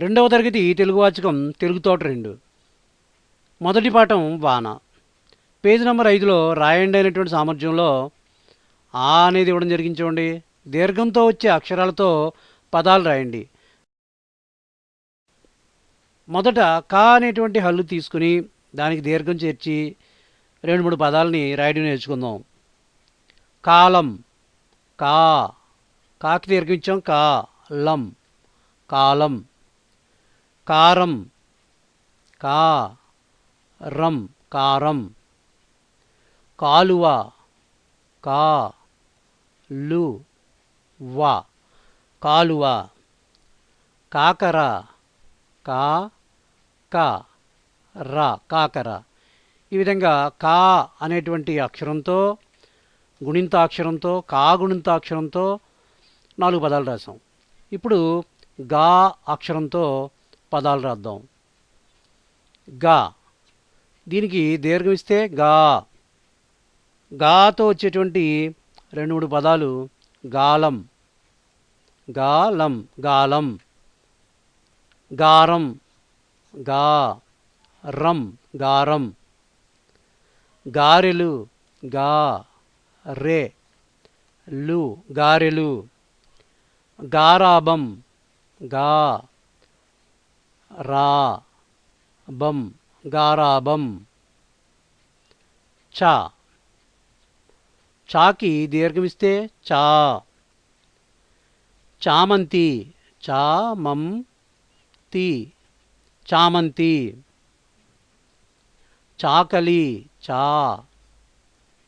రెండవ తరగతి తెలుగు వాచకం తెలుగు తోట రెండు. మొదటి పాఠం వాన. పేజ్ నెంబర్ ఐదులో రాయండి అయినటువంటి సామర్థ్యంలో ఆ అనేది ఇవ్వడం జరిగింది దీర్ఘంతో వచ్చే అక్షరాలతో పదాలు రాయండి. మొదట కా అనేటువంటి హల్లు తీసుకుని దానికి దీర్ఘం చేర్చి రెండు మూడు పదాలని రాయడం నేర్చుకుందాం. కాలం. కా. కాకి దీర్ఘం ఇచ్చాం. కా. లం. కాలం. కారం. కా రం కారం. కాలువ. కా లు వా. కాలువ. కాకర. కా క రా కాకర. ఈ విధంగా కా అనేటువంటి అక్షరంతో గుణింతాక్షరంతో కా గుణింతాక్షరంతో నాలుగు పదాలు రాసాం ఇప్పుడు గా అక్షరంతో పదాలు రాద్దాం. గా. దీనికి దీర్ఘం ఇస్తే గా. గాతో వచ్చేటువంటి రెండు మూడు పదాలు గాలం. గాలం గాలం. గారం గా. రం గారం. గారెలు గా. రే. లు గారెలు. గారాబం గా. రా బం గారాబం చా. చాకి దీర్ఘమిస్తే చా. చామంతి చా మం తి. చామంతి. చాకలి చా.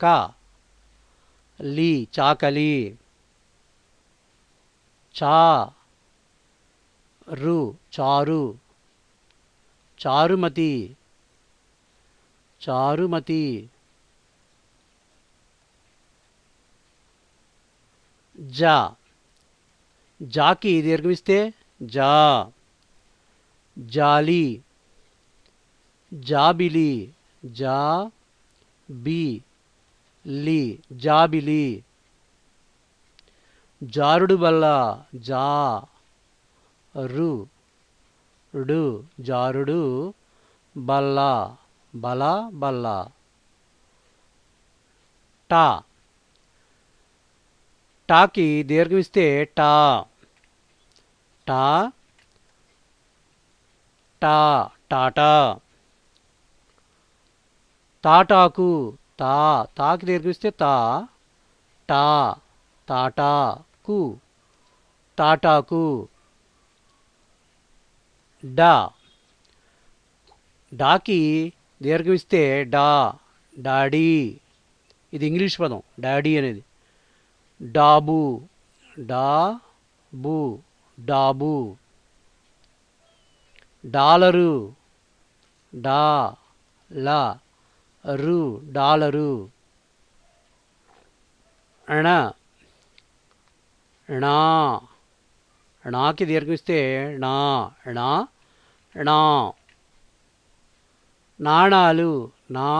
క. లి చాకలి. చా. రు చారు. చారుమతి చారుమతి జా. జాకి దీర్ఘమిస్తే జా. జాలి జాబిలి జా బి లి జాబిలి. జారుడు బల్ల జా రు. డు జారుడు బల్ల బల బల్ల. టా. టాకి దీర్ఘమిస్తే టా. టా. టా. టాటా. తాటాకు తా. తాకి దీర్ఘమిస్తే తా. టా. తాటాకు. తాటాకు. డా. డాకి దీర్ఘమిస్తే డా డాడీ. ఇది ఇంగ్లీష్ పదం డాడీ అనేది. డాబు డా బు డాబు. డాలరు డా లా రు డాలరు. అణ ణా. ణాకి దీర్ఘమిస్తే ణా ణా ణా నాణాలు నా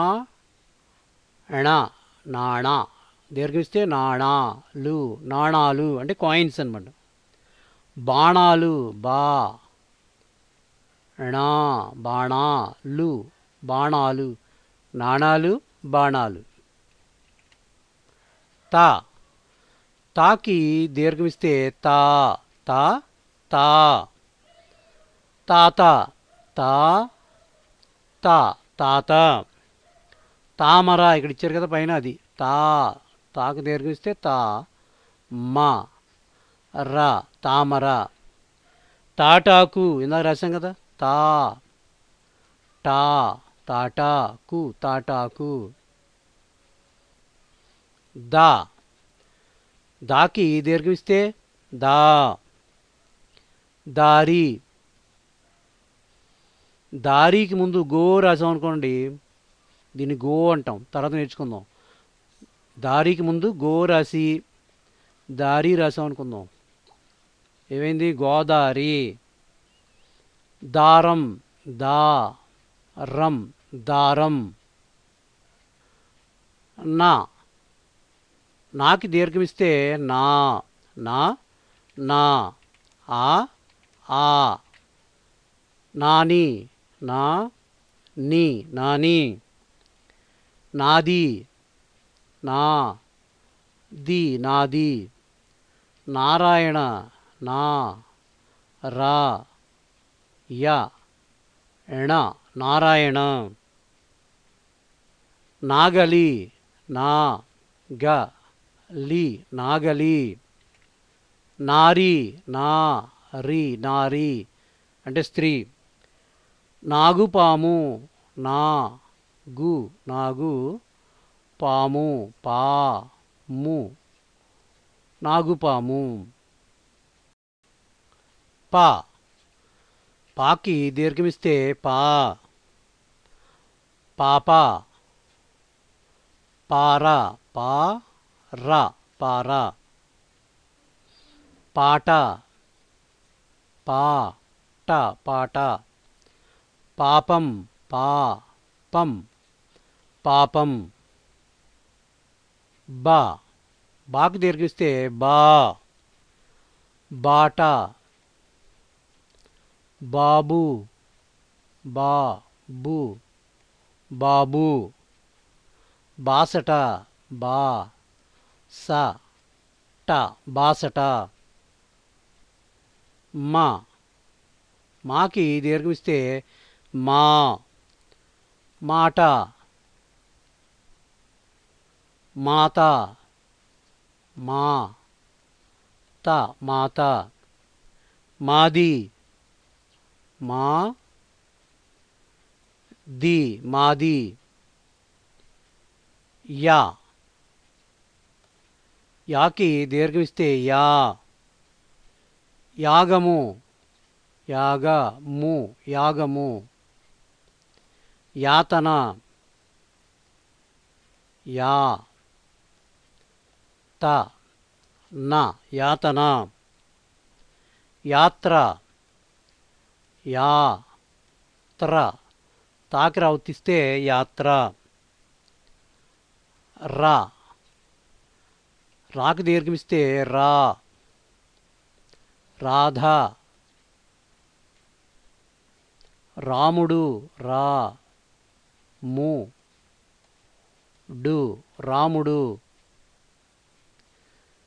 ణ నాణా. దీర్ఘమిస్తే నాణాలు నాణాలు అంటే కాయిన్స్ అనమాట బాణాలు బా ణా బాణాలు బాణాలు నాణాలు బాణాలు. తా. తాకి దీర్ఘమిస్తే తా. తా తా. తాత తా తా తాత. తామర ఇక్కడ ఇచ్చారు కదా పైన అది. తా తాకు దీర్ఘమిస్తే తా మా రా తామర. తాటాకు ఇందాక రాశాం కదా? తా టా తాటాకు తాటాకు. దా దాకి దీర్ఘిస్తే దా. దారి. దారికి ముందు గో రాసాం అనుకోండి దీన్ని గో అంటాం. తర్వాత నేర్చుకుందాం. దారికి ముందు గో రాసి దారి రాసాం అనుకుందాం. ఏమైంది? గోదారి. దారం దా రం దారం. నా. నాకి దీర్ఘమిస్తే నా నా నా ఆ ఆ నాని నా నీ నాని నాది నా ది నాది నారాయణ నా రా య ఎణ నారాయణ నాగలి నా గ లి నాగలి నారి నా రి నారి అంటే స్త్రీ. నాగుపాము నా గు నాగు పాము పా ము. నాగుపాము పా. పాకి దీర్ఘమిస్తే పా. పాప. పార పా ర పార. పాట. పా ట పాట. పాపం పా పం. పాపం బా. బాకు దీర్ఘిస్తే బా. బాట బాబు బా బు బాబు. బాసట బా. స ట బాసట. మా. మాకి దీర్ఘమిస్తే మా. మాట. మాత. మా. త. మాత. మాది. మా. ది. మాది. యా. యాకి దీర్ఘమిస్తే యా. యాగము. యాగము యాగము. యాతన. యా. త. న. యాతన. యాత్ర. యా. త్ర. తాకిర ఉత్తిస్తే యాత్ర. రా. రాకు దీర్ఘమిస్తే రా. రాధ. రాముడు రా ము. డు రాముడు.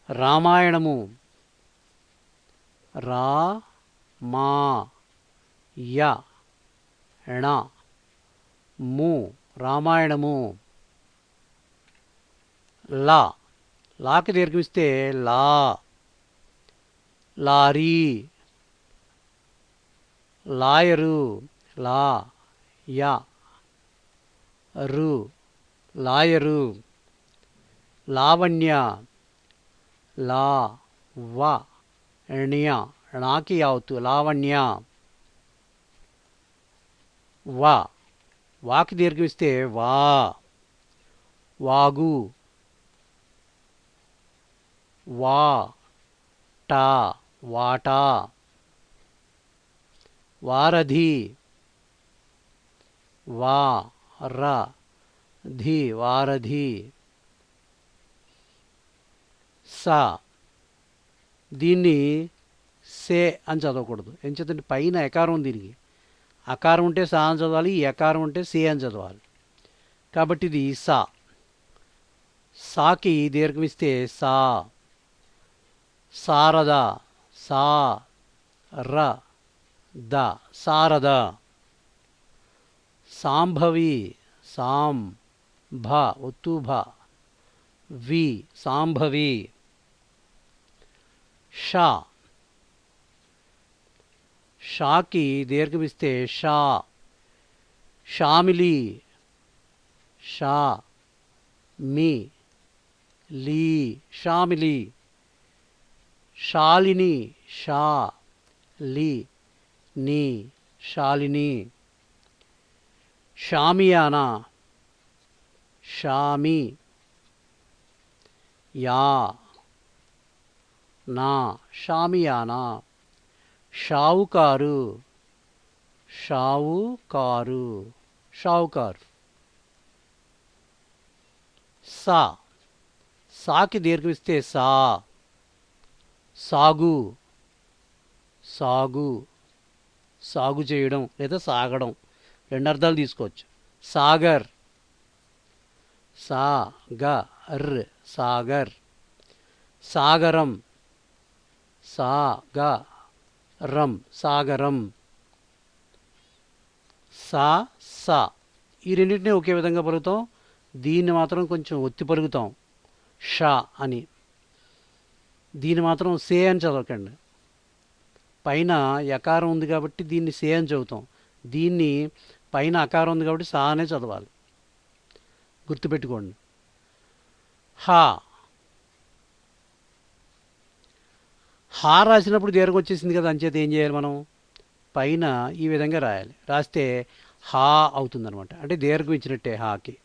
రామాయణము. రా మా య ఎణ ము రామాయణము. లా. లాకి దీర్ఘమిస్తే లా. లారీ. లాయరు. లా. యా. రు. లాయరు. లావణ్య. లా. వ. నాకి ణాకి లావణ్య. వా. వాకి దీర్ఘమిస్తే వా. వాగు. వా. టా. వాటా. వారధి. వా ర ధి. వారధి. సా. దీన్ని సే అని చదవకూడదు. ఎంచేతంటే పైన ఎకారం ఉంది దీనికి. అకారం ఉంటే సా అని చదవాలి ఈ ఎకారం ఉంటే సే అని చదవాలి. కాబట్టి ఇది సా. సాకి దీర్ఘమిస్తే సా. సారదా. సా ర ద సారద సాంభవి సాం భ ఒత్తు భ వి సాంభవి షా షాకి దీర్ఘమిస్తే షా షామిలి షా మీ లీ షామిలి శాలిని షా లి ని శాలిని. షామియానా షామి యా. నా. షామియానా షావుకారు. షావుకారు. షావుకారు. సా. సాకి దీర్ఘమిస్తే సా. సాగు సాగు సాగు చేయడం లేదా సాగడం. రెండు అర్థాలు తీసుకోవచ్చు. సాగర్ సా గ ర్ సాగర్ సాగరం సా గ రం సాగరం. సా సా. ఈ రెండింటినీ ఒకే విధంగా పలుకుతాం. దీన్ని మాత్రం కొంచెం ఒత్తి పలుకుతాం. షా అని. దీన్ని మాత్రం సే అని చదవకండి. పైన యకారం ఉంది కాబట్టి దీన్ని సే అని చదువుతాం. దీన్ని పైన అకారం ఉంది కాబట్టి సా అనే చదవాలి. గుర్తుపెట్టుకోండి. హా. హా రాసినప్పుడు దీర్ఘం వచ్చేసింది కదా అంచేత ఏం చేయాలి మనం? పైన ఈ విధంగా రాయాలి. రాస్తే హా అవుతుందనమాట అంటే దీర్ఘం ఇచ్చినట్టే హాకి.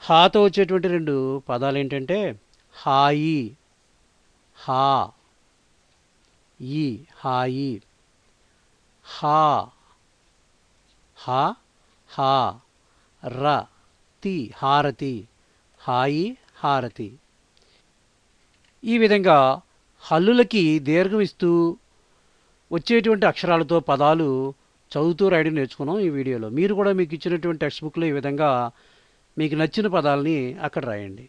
హాతో వచ్చేటువంటి రెండు పదాలు ఏంటంటే హాయి. హా. ఈ హాయి హా. హా హా. ర తి హారతి. హాయి హారతి. ఈ విధంగా హల్లులకి దీర్ఘం ఇస్తూ వచ్చేటువంటి అక్షరాలతో పదాలు చదువుతూ రాయడం నేర్చుకున్నాం ఈ వీడియోలో. మీరు కూడా మీకు ఇచ్చినటువంటి టెక్స్ట్ బుక్లో ఈ విధంగా మీకు నచ్చిన పదాలని అక్కడ రాయండి.